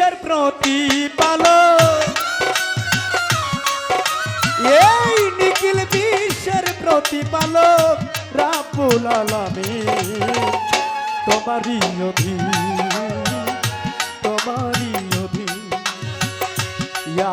বিশ্বের প্রতিপালক। এই নিখিল বিশ্বের প্রতিপালক রাবুল আলমী তোমারই অধি তোমারই ইয়া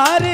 তার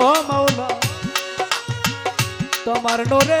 ও মাওলা তোমার নোরে